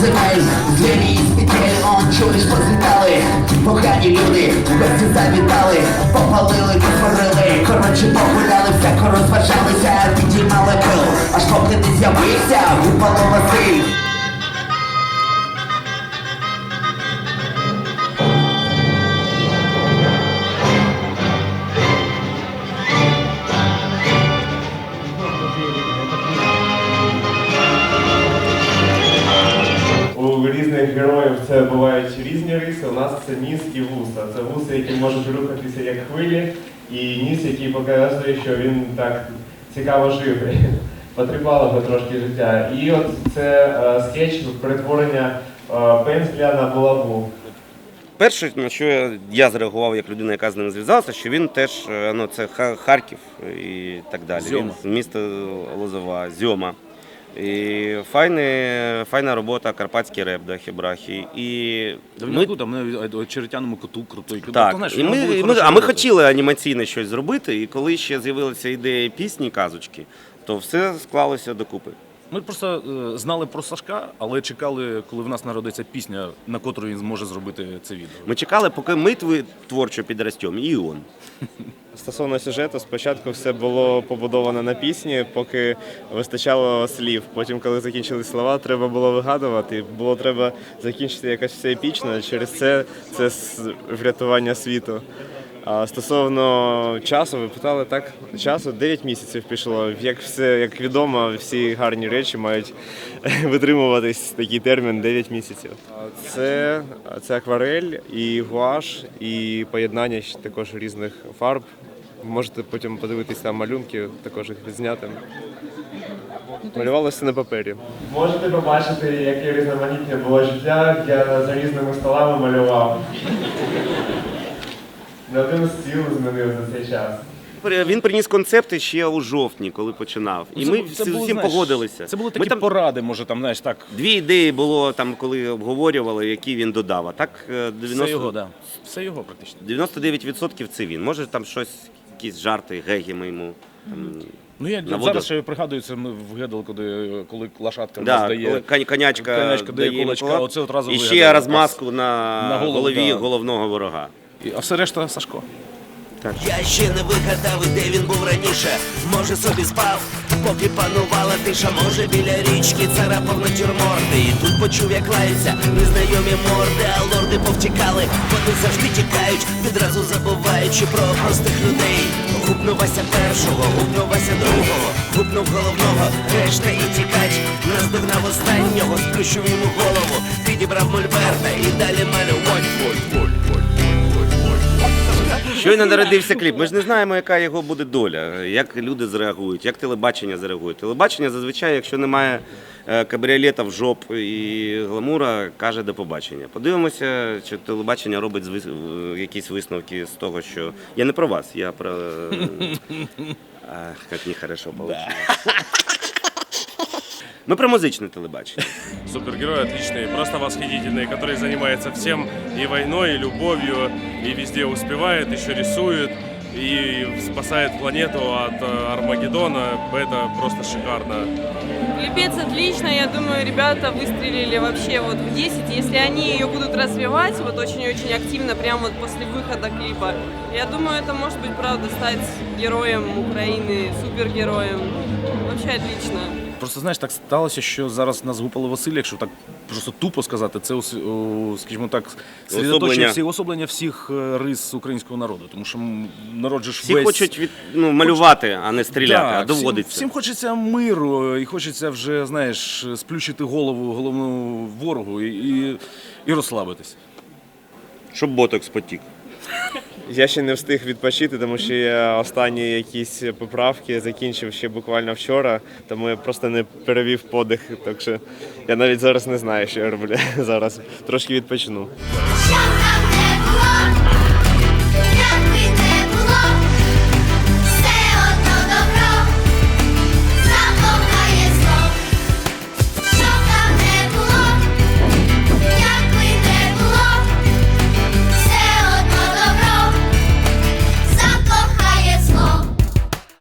Земель Звірі із петель, он чуєш, позлітали Погані люди, гості завітали. Попалили, посварили, коротше погуляли Всяко розважалися, підіймали пил Аж поки не з'явився, гупало Василь різних героїв це бувають різні риси. У нас це ніс і вуса. Це вуса, які можуть рухатися як хвилі, і ніс, який показує, що він так цікаво живе. Потріпало його трошки життя. І от це е, скетч перетворення е, пензля на булаву. Перше, на що я, я зреагував як людина, яка з ним зв'язалася, що він теж е, ну, це Ха- Харків і так далі. Зьома. Він з міста Лозова, Зьома. І файне, файна робота, карпатський реп, да, хібрахі. І Да ми, ми... там ми черетяному коту крутой. так, і ми, і ми, а ми хотіли анімаційне щось зробити, і коли ще з'явилася ідея пісні, казочки, то все склалося докупи. Ми просто е, знали про Сашка, але чекали, коли в нас народиться пісня, на котру він зможе зробити це відео. Ми чекали, поки ми тви- творчо підростемо, і он. Стосовно сюжету, спочатку все було побудовано на пісні, поки вистачало слів. Потім, коли закінчили слова, треба було вигадувати. Було треба закінчити якось все епічно. Через це це врятування світу. А стосовно часу, ви питали так, часу 9 місяців пішло. Як все як відомо, всі гарні речі мають витримуватись такий термін 9 місяців. Це, це акварель і гуаш, і поєднання також різних фарб. Можете потім подивитися там малюнки, також їх відзняти. Малювалося на папері. Можете побачити, яке різноманітне було життя. Я за різними столами малював. Не один стіл змінив за цей час. Він приніс концепти ще у жовтні, коли починав. І ми всі, було, всім знаєш, погодилися. Це були Ми такі там поради, може там, знаєш, так. дві ідеї було там, коли обговорювали, які він додав. А так е, 90... Все його, да. Все його практично. 99% це він. Може там щось, якісь жарти, геги ми йому. Там... Ну я Наводив. зараз ще пригадую, це ми вгадали, коли, коли лошадка в Да, нас дає. коли конячка, конячка дає дає кулачка, кулак, оце одразу і ще вигадали. розмазку на, На голову, голові да. головного ворога. І- А все решта Сашко. Я ще не вигадав, де він був раніше. Може собі спав, поки панувала тиша, може біля річки царапав натюрморти. І тут почув, як лаються незнайомі морди, а лорди повтікали. Вони завжди тікають, відразу забуваючи про простих людей. Гупнув Вася першого, гупнув Вася другого, гупнув головного, решта і тікать. Наздогнав останнього, сплющив йому голову, підібрав мольберта і далі малювать. Щойно народився кліп. Ми ж не знаємо, яка його буде доля, як люди зреагують, як телебачення зреагує. Телебачення зазвичай, якщо немає е, кабріолета в жоп і гламура, каже до побачення. Подивимося, чи телебачення робить е, якісь висновки з того, що я не про вас, я про е, Ах, як нехорошо вийшло. Ми про музичне телебачення. Супергерой отличный, просто восхитительный, который занимается всем и войной, и любовью, и везде успевает, еще рисует, и спасает планету от э, Армагеддона. Это просто шикарно. Клепец отлично, я думаю, ребята выстрелили вообще вот в 10. Если они ее будут развивать вот очень-очень активно, прямо вот после выхода клипа, я думаю, это может быть правда стать героем Украины, супергероем. Вообще отлично. Просто знаєш, так сталося, що зараз нас гупали Василь, якщо так просто тупо сказати, це скажімо так, середоточення всі особлення всіх е, рис українського народу. Тому що народ же ж Всі весь... хочуть від, ну, малювати, а не стріляти, а доводиться. Всім, всім хочеться миру, і хочеться вже, знаєш, сплющити голову головному ворогу і, і, і розслабитись. Щоб ботокс потік. Я ще не встиг відпочити, тому що я останні якісь поправки закінчив ще буквально вчора, тому я просто не перевів подих. Так що я навіть зараз не знаю, що я роблю зараз. Трошки відпочину.